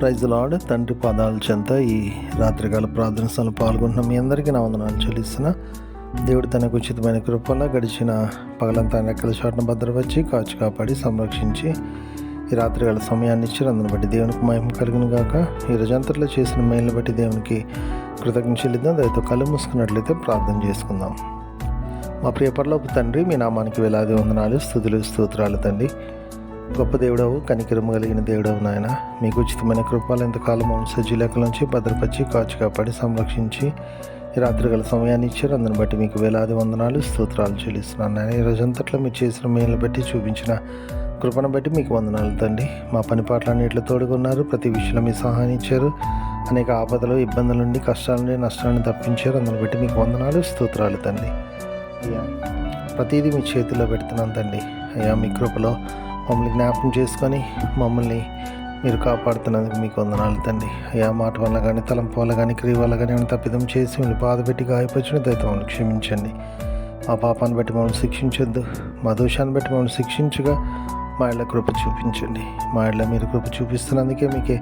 Praise lord తండ్రి పాదాల చెంత ఈ రాత్రికాల ప్రార్థన స్థలం పాల్గొంటున్న మీ అందరికీ నా వందనాలు చెల్లిస్తున్నా దేవుడు తనకు ఉచితమైన కృపల గడిచిన పగలంతా రెక్కల చాటును భద్రపరిచి కాచి కాపాడి సంరక్షించి ఈ రాత్రికాల సమయాన్ని ఇచ్చారు అందుని బట్టి దేవునికి మహిమ కలిగిన గాక ఈ రోజంతట్లో చేసిన మేలుని బట్టి దేవునికి కృతజ్ఞ చెల్లిద్దాం. దయతో కళ్ళు మూసుకున్నట్లయితే ప్రార్థన చేసుకుందాం. మా ప్రియపరలోపు తండ్రి మీ నామానికి వేలాది వందనాలు స్థుతులు స్తోత్రాలు తండ్రి. గొప్ప దేవుడవు కనికిరము కలిగిన దేవుడవు నాయన. మీకు ఉచితమైన కృపాలు ఎంతకాలం సజ్జీలకల నుంచి భద్రపరిచి కాచి కాపాడి సంరక్షించి ఈ రాత్రిగల సమయాన్ని ఇచ్చారు. అందుని బట్టి మీకు వేలాది వందనాలు స్తోత్రాలు చెల్లిస్తున్నాను నాయన. ఈ రోజంతట్లో మీరు చేసిన మేలు బట్టి చూపించిన కృపను బట్టి మీకు వందనాలు తండి మా పని పాటలన్నింటిలో తోడుకున్నారు. ప్రతి విషయంలో మీ సహాయం ఇచ్చారు. అనేక ఆపదలు ఇబ్బందుల నుండి కష్టాల నుండి నష్టాలను తప్పించారు. అందుని బట్టి మీకు వందనాలు స్తోత్రాలు తండి అయ్యా ప్రతిదీ మీ చేతిలో పెడుతున్నాను తండి అయ్యా మీ కృపలో మమ్మల్ని జ్ఞాపకం చేసుకొని మమ్మల్ని మీరు కాపాడుతున్నందుకు మీకు వందనాలు తండ్రి. అయ్యా మాట వల్ల కానీ తలంపు వల్ల కానీ క్రియ వల్ల కానీ ఏమైనా తప్పిదం చేసి మిమ్మల్ని బాధపెట్టి గాయపరిచిన దయతో మమ్మల్ని క్షమించండి. మా పాపాన్ని బట్టి మమ్మల్ని శిక్షించొద్దు. మా దోషాన్ని బట్టి మమ్మల్ని శిక్షించగా మా ఇళ్ళ కృప చూపించండి. మా ఇళ్ళ మీరు కృప చూపిస్తున్నందుకే మీకే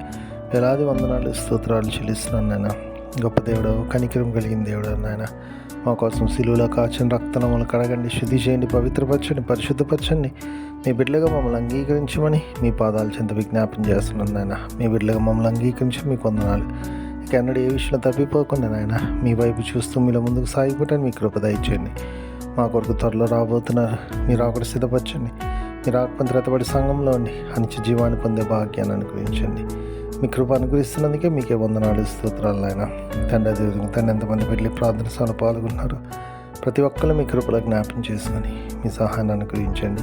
వేలాది వందనాలు స్తోత్రాలు చెల్లిస్తున్నాను నాయన. గొప్ప దేవుడు కనికరం కలిగిన దేవుడు నాయన. మా కోసం శిలువులో కాచిన రక్తనములు కడగండి శుద్ధి చేయండి పవిత్రపరచండి పరిశుద్ధపరచండి. మీ బిడ్డలుగా మమ్మల్ని అంగీకరించమని మీ పాదాలు చెంత విజ్ఞాపన చేస్తున్నాను నాయన. మీ బిడ్డలుగా మమ్మల్ని అంగీకరించి మీకు వందనాలు. ఇక ఎన్నడూ ఏ విషయంలో తప్పిపోకుండా నాయన మీ వైపు చూస్తూ మీలో ముందుకు సాగిపోవటాన్ని మీ కృప దయచేయండి. మా కొరకు త్వరలో రాబోతున్నారు మీరు అక్కడ సిద్ధపరచండి. మీరు ఆత్మద్రతపడి సంఘంలో ఉండి అనిచి జీవాన్ని పొందే భాగ్యాన్ని అనుగ్రహించండి. మీ కృప అనుగ్రహిస్తున్నందుకే మీకే వందనాలు స్తోత్రాలు ఆయన తండ్రి దేవుడికి తండ్రి ఎంతమంది పెళ్ళి ప్రార్థన సభలు పాల్గొన్నారు ప్రతి ఒక్కరు మీ కృపలో జ్ఞాపం చేసుకొని మీ సహాయాన్ని అనుగ్రహించండి.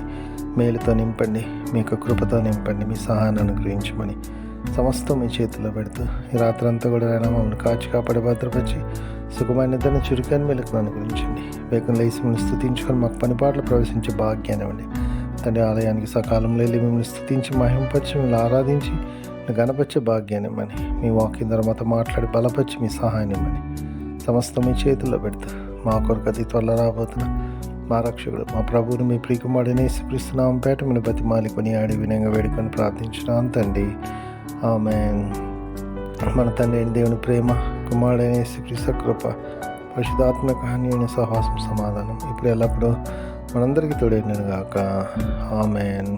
మేలుతో నింపండి మీ యొక్క కృపతో నింపండి మీ సహాయాన్ని అనుగ్రహించమని సమస్తం మీ చేతిలో పెడుతూ ఈ రాత్రంతా కూడా ఆయన మమ్మల్ని కాచి కాపాడి భద్రపరిచి సుఖమైన నిద్రను చురుకైన మెలకు అనుగ్రహించండి. వేగం లేచి మిమ్మల్ని స్థుతించుకొని మాకు పనిపాట్లు ప్రవేశించే భాగ్యాన్ని ఇవ్వండి. తండ్రి ఆలయానికి సకాలంలో వెళ్ళి మిమ్మల్ని స్థుతించి మహింపరిచి మిమ్మల్ని ఆరాధించి గణపరిచే భాగ్యాన్ని ఇవ్వమని మీ వాకింగ్ తర్వాత మాట్లాడి బలపరిచి మీ సహాయాన్ని ఇవ్వమని సమస్తం మీ చేతుల్లో పెడుతూ మా కొరకు అతి త్వరలో రాబోతున్నా మా రక్షకుడు మా ప్రభువుని మీ ప్రియకుమారుడిని యేసుక్రీస్తున్నాం పేట మీరు బతి మాలికొని ఆడి వినయంగా వేడుకొని ప్రార్థించినాం తండ్రి. ఆమె మన తండ్రి అయిన దేవుని ప్రేమ కుమారుడైన యేసుక్రీస్తు కృప పరిశుధాత్మక హాని సహవాసం సమాధానం ఇప్పుడు ఎల్లప్పుడూ మనందరికీ తోడైనగాక ఆమెన్.